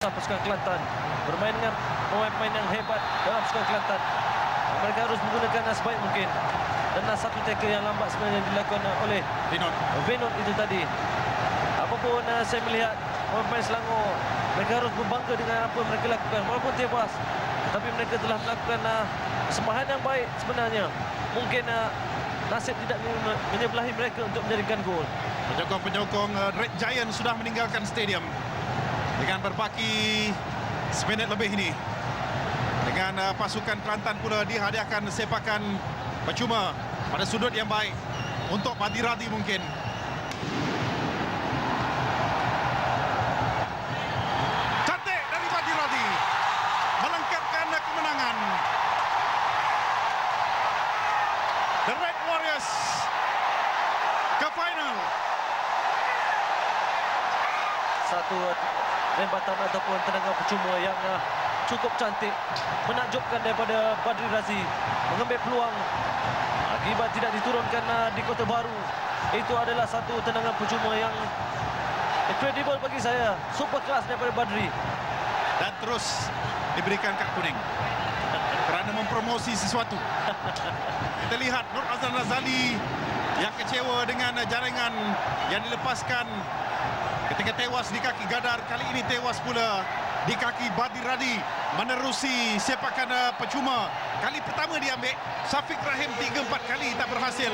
pasukan Kelantan bermain dengan pemain-pemain yang hebat dalam pasukan Kelantan. Mereka harus menggunakan sebaik mungkin. Dan satu tackle yang lambat sebenarnya dilakukan oleh Vinod. Venot itu tadi. Apapun uh, saya melihat pemain Selangor mereka harus berbangga dengan apa yang mereka lakukan walaupun tewas tapi mereka telah melakukan uh, sembahan yang baik sebenarnya. Mungkin uh, nasib tidak men- menyebelahi mereka untuk menjadikan gol. Penyokong-penyokong Red Giant sudah meninggalkan stadium dengan berbaki seminit lebih ini. Dengan uh, pasukan Kelantan pula dihadiahkan sepakan percuma pada sudut yang baik untuk Madirati mungkin. Cantik dari Madirati melengkapkan kemenangan. The Red Warriors ke final. Satu lembatan ataupun tendangan percuma yang uh, cukup cantik menakjubkan daripada Badri Razi mengambil peluang akibat tidak diturunkan uh, di Kota Baru. Itu adalah satu tendangan percuma yang incredible bagi saya. Super kelas daripada Badri. dan terus diberikan kad kuning kerana mempromosi sesuatu. Kita lihat Nur Azlan Razali yang kecewa dengan jaringan yang dilepaskan ketika tewas di kaki Gadar. Kali ini tewas pula di kaki Badir Radi menerusi sepakan uh, percuma. Kali pertama diambil Syafiq Rahim 3-4 kali tak berhasil.